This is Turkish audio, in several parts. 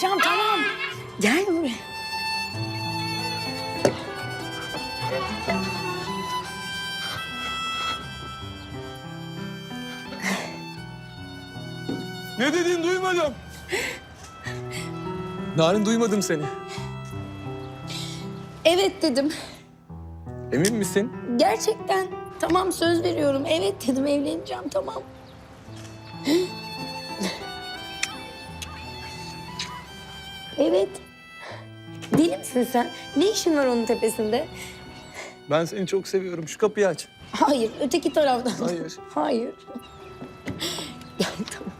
evleneceğim tamam. Gel buraya. Ne dediğini duymadım. Narin duymadım seni. Evet dedim. Emin misin? Gerçekten. Tamam söz veriyorum. Evet dedim evleneceğim tamam. Evet. Deli misin sen? Ne işin var onun tepesinde? Ben seni çok seviyorum. Şu kapıyı aç. Hayır, öteki taraftan. Hayır. Hayır. Ya, tamam.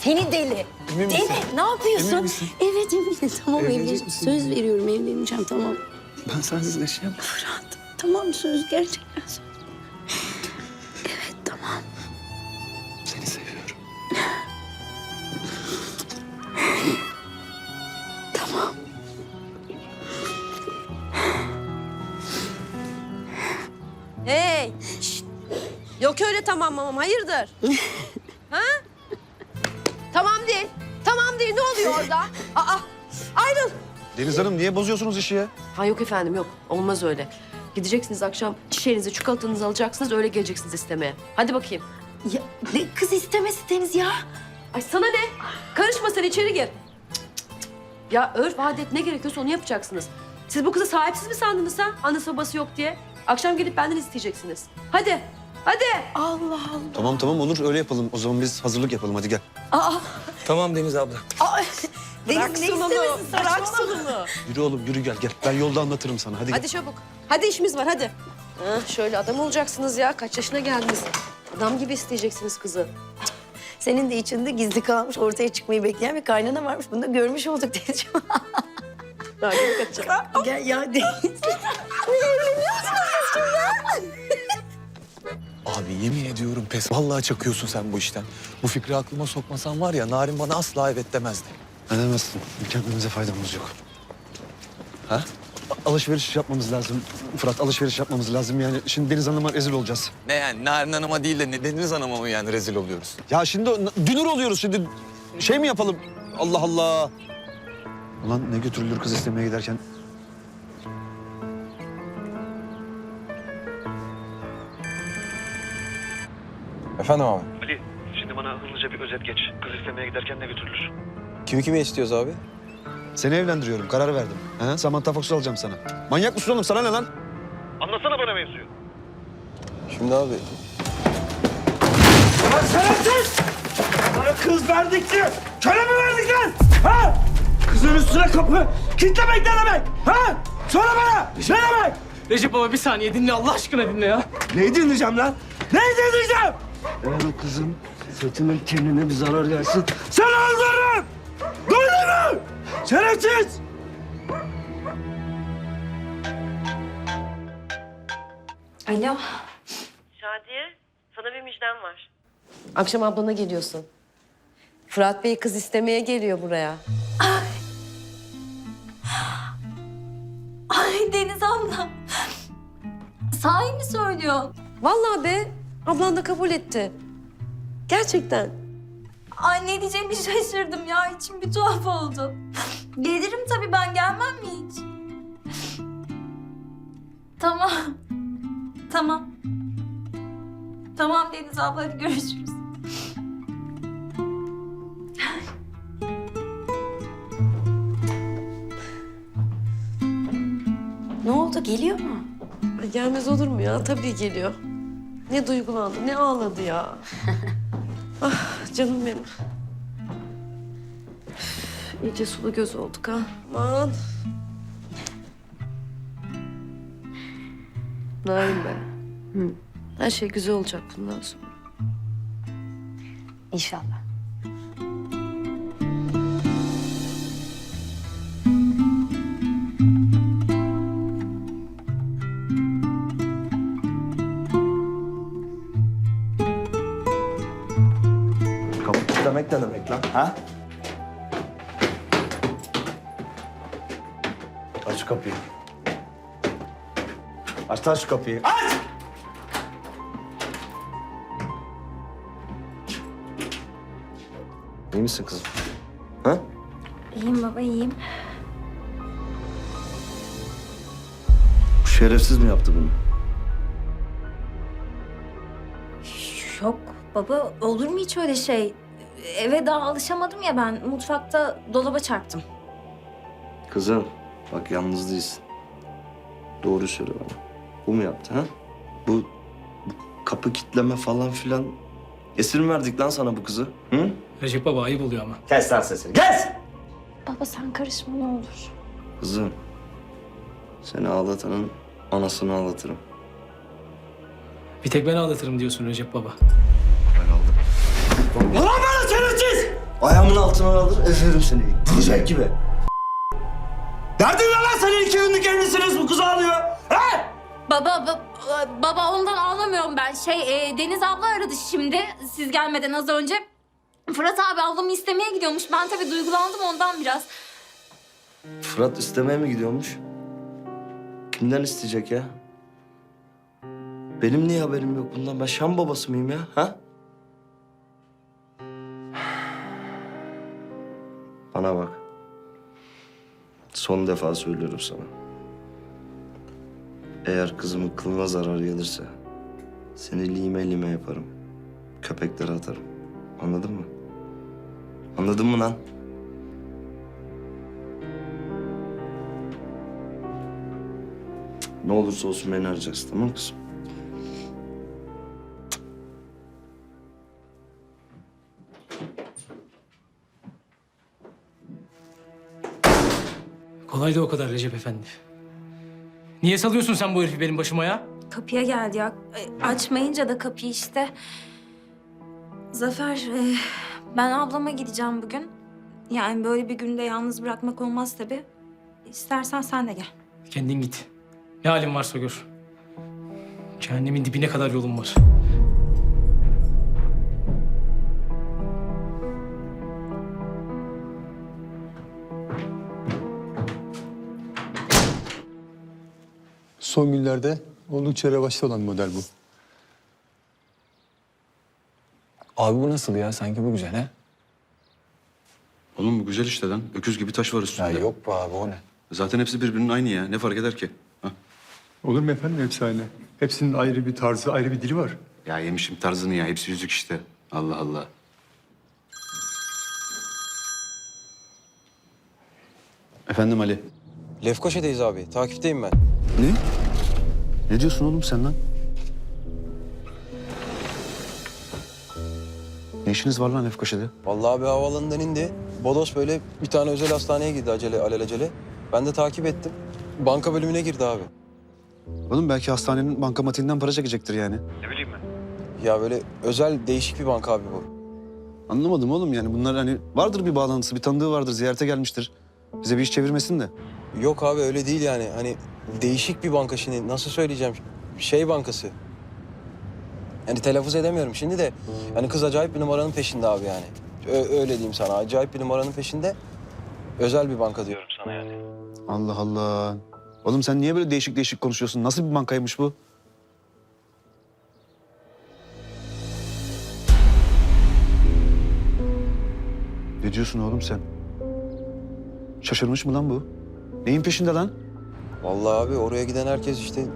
Seni deli. Emin deli. misin? Ne yapıyorsun? Emin misin? Evet eminim. Tamam Evlenecek evleneceğim. misin? Söz veriyorum evleneceğim tamam. Ben sensiz yaşayamam. Fırat. Tamam söz gerçekten söz. Hey! şşt! Yok öyle tamam mamam, hayırdır? ha? Tamam değil. Tamam değil, ne oluyor orada? Aa, ayrıl. Deniz Hanım niye bozuyorsunuz işi ya? Ha yok efendim, yok. Olmaz öyle. Gideceksiniz akşam çiçeğinizi, çikolatanızı alacaksınız, öyle geleceksiniz istemeye. Hadi bakayım. Ya ne kız istemesi Deniz ya? Ay sana ne? Karışma sen içeri gir. Cık, cık, cık. Ya örf, adet ne gerekiyorsa onu yapacaksınız. Siz bu kızı sahipsiz mi sandınız ha? Annesi babası yok diye. Akşam gelip benden isteyeceksiniz. Hadi, hadi. Allah Allah. Tamam tamam olur öyle yapalım. O zaman biz hazırlık yapalım hadi gel. Aa, Tamam Deniz abla. aa. Deniz ne salonu, istemesi bırak. Yürü oğlum yürü gel gel. Ben yolda anlatırım sana hadi, Hadi gel. çabuk. Hadi işimiz var hadi. Ha, şöyle adam olacaksınız ya. Kaç yaşına geldiniz? Adam gibi isteyeceksiniz kızı. Senin de içinde gizli kalmış ortaya çıkmayı bekleyen bir kaynana varmış. Bunu da görmüş olduk Denizciğim. Daha gibi kaçacak. Gel ya Deniz. Abi yemin ediyorum pes. Vallahi çakıyorsun sen bu işten. Bu fikri aklıma sokmasan var ya Narin bana asla evet demezdi. Ne demezsin. Kendimize faydamız yok. Ha? Alışveriş yapmamız lazım. Fırat alışveriş yapmamız lazım. Yani şimdi Deniz Hanım'a rezil olacağız. Ne yani Narin Hanım'a değil de ne Deniz Hanım'a mı yani rezil oluyoruz? Ya şimdi dünür oluyoruz şimdi. Şey mi yapalım? Allah Allah. Ulan ne götürülür kız istemeye giderken. Efendim abi. Ali, şimdi bana hızlıca bir özet geç. Kız istemeye giderken ne götürülür? Kimi kime istiyoruz abi? Seni evlendiriyorum. Karar verdim. He? Samantha Fox'u alacağım sana. Manyak mısın oğlum? Sana ne lan? Anlatsana bana mevzuyu. Şimdi abi Sana kız verdik diye köle mi verdik lan? Ha? Kızın üstüne kapı kitlemek ne demek? Ha? Söyle bana. Ne demek? Recep baba bir saniye dinle Allah aşkına dinle ya. Neyi dinleyeceğim lan? Neyi dinleyeceğim? Eğer o kızın Fethi'nin kendine bir zarar gelsin. Sen öldürürüm. Duydun mu? Şerefsiz. Alo. Şadiye, sana bir müjdem var. Akşam ablana geliyorsun. Fırat Bey kız istemeye geliyor buraya. Sahi mi söylüyorsun? Vallahi be, ablan da kabul etti. Gerçekten. Ay ne diyeceğimi şaşırdım ya. İçim bir tuhaf oldu. Gelirim tabii ben gelmem mi hiç? Tamam. Tamam. Tamam Deniz abla hadi görüşürüz. Ne oldu geliyor mu? Ay, Gelmez olur mu ya? Tabii geliyor. Ne duygulandı, ne ağladı ya. ah canım benim. Üf, İyice sulu göz olduk ha. Aman. Narin be. Hı. Her şey güzel olacak bundan sonra. İnşallah. Aç kapıyı. Aç! İyi misin kızım? Ha? İyiyim baba iyiyim. Bu şerefsiz mi yaptı bunu? Yok baba olur mu hiç öyle şey? Eve daha alışamadım ya ben. Mutfakta dolaba çarptım. Kızım bak yalnız değilsin. Doğru söyle bana. Bu mu yaptı ha? Bu, bu kapı kitleme falan filan. Esir mi verdik lan sana bu kızı? Hı? Recep baba ayıp oluyor ama. Kes lan sesini kes! Baba sen karışma ne olur. Kızım seni ağlatanın anasını ağlatırım. Bir tek ben ağlatırım diyorsun Recep baba. Yalan bana şerefsiz! Ayağımın altına alır ezerim seni. Vuracak gibi. Derdin ne lan senin iki günlük evlisiniz bu kız ağlıyor? He? Baba, ba- baba ondan ağlamıyorum ben. Şey e, Deniz abla aradı şimdi siz gelmeden az önce. Fırat abi ablamı istemeye gidiyormuş. Ben tabii duygulandım ondan biraz. Fırat istemeye mi gidiyormuş? Kimden isteyecek ya? Benim niye haberim yok bundan? Ben Şam babası mıyım ya? Ha? Bana bak. Son defa söylüyorum sana. Eğer kızımın kılına zarar gelirse seni lime lime yaparım. Köpeklere atarım. Anladın mı? Anladın mı lan? Ne olursa olsun beni arayacaksın tamam kızım? Kolay da o kadar Recep efendi. Niye salıyorsun sen bu herifi benim başıma ya? Kapıya geldi ya. E, Açmayınca da kapıyı işte. Zafer, e, ben ablama gideceğim bugün. Yani böyle bir günde yalnız bırakmak olmaz tabii. İstersen sen de gel. Kendin git. Ne halin varsa gör. Cehennemin dibine kadar yolum var. Son günlerde oldukça revaçta olan bir model bu. Abi bu nasıl ya? Sanki bu güzel ha? Oğlum bu güzel işte lan. Öküz gibi taş var üstünde. Ya yok be abi o ne? Zaten hepsi birbirinin aynı ya. Ne fark eder ki? Ha? Olur mu efendim hepsi aynı? Hepsinin ayrı bir tarzı, ayrı bir dili var. Ya yemişim tarzını ya. Hepsi yüzük işte. Allah Allah. Efendim Ali. Lefkoşa'dayız abi. Takipteyim ben. Ne? Ne diyorsun oğlum sen lan? Ne işiniz var lan Efkaşe'de? Vallahi abi havaalanından indi. Bodos böyle bir tane özel hastaneye girdi acele alelacele. Ben de takip ettim. Banka bölümüne girdi abi. Oğlum belki hastanenin bankamatiğinden para çekecektir yani. Ne bileyim ben. Ya böyle özel değişik bir banka abi bu. Anlamadım oğlum yani bunlar hani vardır bir bağlantısı, bir tanıdığı vardır, ziyarete gelmiştir. Bize bir iş çevirmesin de. Yok abi öyle değil yani. Hani değişik bir banka şimdi. Nasıl söyleyeceğim? Şey bankası. Yani telaffuz edemiyorum şimdi de. Yani kız acayip bir numaranın peşinde abi yani. Ö- öyle diyeyim sana. Acayip bir numaranın peşinde. Özel bir banka diyorum sana yani. Allah Allah. Oğlum sen niye böyle değişik değişik konuşuyorsun? Nasıl bir bankaymış bu? Ne diyorsun oğlum sen? Şaşırmış mı lan bu? Neyin peşinde lan? Vallahi abi oraya giden herkes işte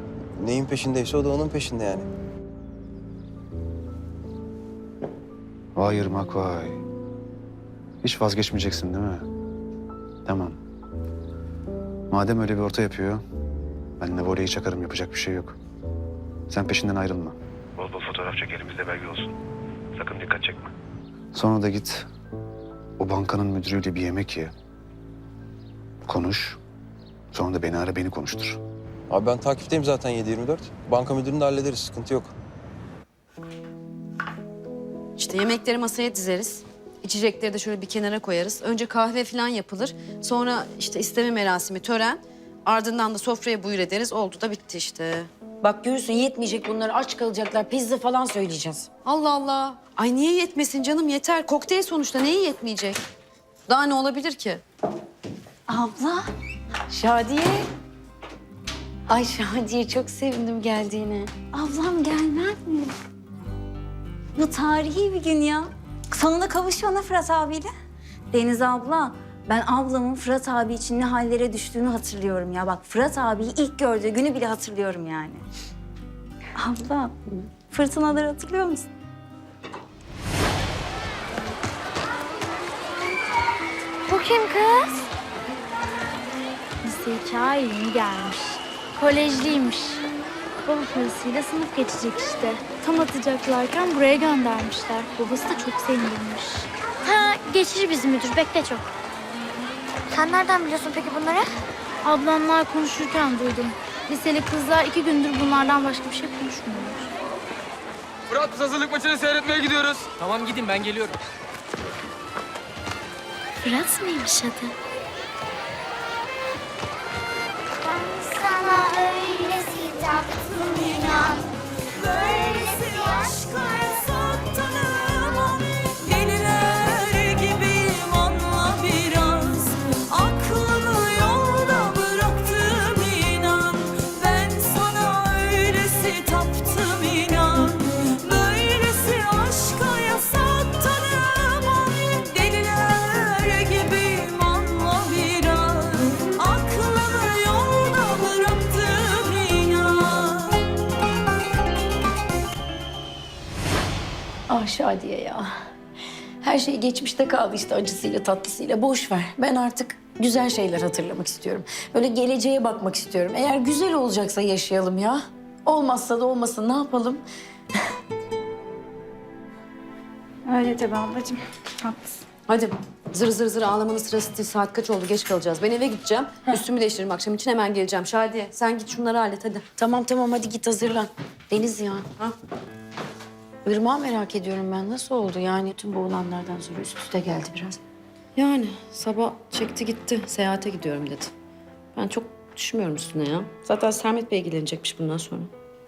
neyin peşindeyse o da onun peşinde yani. Vay Irmak vay. Hiç vazgeçmeyeceksin değil mi? Tamam. Madem öyle bir orta yapıyor, ben de voleyi çakarım yapacak bir şey yok. Sen peşinden ayrılma. Bol bol fotoğraf çek elimizde belge olsun. Sakın dikkat çekme. Sonra da git o bankanın müdürüyle bir yemek ye. Konuş. Sonra da beni ara beni konuştur. Abi ben takipteyim zaten 7-24. Banka müdürünü de hallederiz. Sıkıntı yok. İşte yemekleri masaya dizeriz. İçecekleri de şöyle bir kenara koyarız. Önce kahve falan yapılır. Sonra işte isteme merasimi, tören. Ardından da sofraya buyur ederiz. Oldu da bitti işte. Bak görürsün yetmeyecek bunlar aç kalacaklar pizza falan söyleyeceğiz. Allah Allah. Ay niye yetmesin canım yeter. Kokteyl sonuçta neyi yetmeyecek? Daha ne olabilir ki? Abla. Şadiye. Ay Şadiye çok sevindim geldiğine. Ablam gelmez mi? Bu tarihi bir gün ya. Sonunda kavuşuyor Fırat abiyle. Deniz abla, Ben ablamın Fırat abi için ne hallere düştüğünü hatırlıyorum ya. Bak Fırat abiyi ilk gördüğü günü bile hatırlıyorum yani. Abla, fırtınaları hatırlıyor musun? Bu kim kız? İki ay yeni gelmiş. Kolejliymiş. Baba parasıyla sınıf geçecek işte. Tam atacaklarken buraya göndermişler. Babası da çok sevindirmiş. Ha geçici bizim müdür. Bekle çok. Sen nereden biliyorsun peki bunları? Ablamlar konuşurken duydum. Liseli kızlar iki gündür bunlardan başka bir şey konuşmuyorlar. Fırat biz hazırlık maçını seyretmeye gidiyoruz. Tamam gidin ben geliyorum. Fırat mıymış adı? Şadiye ya. Her şey geçmişte kaldı işte acısıyla tatlısıyla. Boş ver. Ben artık güzel şeyler hatırlamak istiyorum. Böyle geleceğe bakmak istiyorum. Eğer güzel olacaksa yaşayalım ya. Olmazsa da olmasın ne yapalım? Öyle tabii ablacığım. Haklısın. Hadi zır zır zır ağlamanın sırası değil. Saat kaç oldu? Geç kalacağız. Ben eve gideceğim. Üstümü değiştiririm akşam için hemen geleceğim. Şadiye sen git şunları hallet hadi. Tamam tamam hadi git hazırlan. Deniz ya. Ha? Irmağı merak ediyorum ben. Nasıl oldu yani? Tüm bu olanlardan sonra üst üste geldi biraz. Yani sabah çekti gitti. Seyahate gidiyorum dedi. Ben çok düşmüyorum üstüne ya. Zaten Sermet Bey ilgilenecekmiş bundan sonra.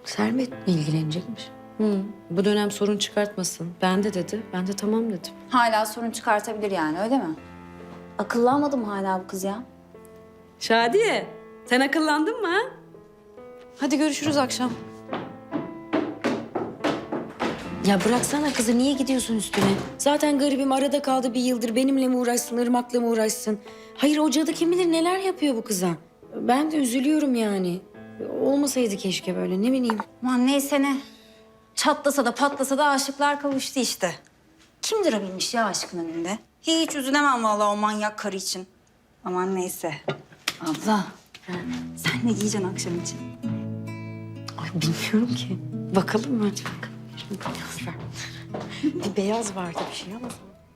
Sermet mi ilgilenecekmiş? Hı. Bu dönem sorun çıkartmasın. Ben de dedi. Ben de tamam dedim. Hala sorun çıkartabilir yani öyle mi? Akıllanmadı mı hala bu kız ya? Şadiye sen akıllandın mı ha? Hadi görüşürüz akşam. Ya bıraksana kızı niye gidiyorsun üstüne? Zaten garibim arada kaldı bir yıldır. Benimle mi uğraşsın, Irmak'la mı uğraşsın? Hayır o cadı kim bilir neler yapıyor bu kıza. Ben de üzülüyorum yani. Olmasaydı keşke böyle ne bileyim. Aman neyse ne. Çatlasa da patlasa da aşıklar kavuştu işte. Kim durabilmiş ya aşkın önünde? Hiç üzülemem vallahi o manyak karı için. Aman neyse. Abla, sen ne giyeceksin akşam için? Ay bilmiyorum ki. Bakalım mı? Bakalım. Beyaz bir beyaz vardı bir şey ama.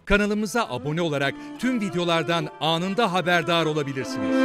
Kanalımıza abone olarak tüm videolardan anında haberdar olabilirsiniz.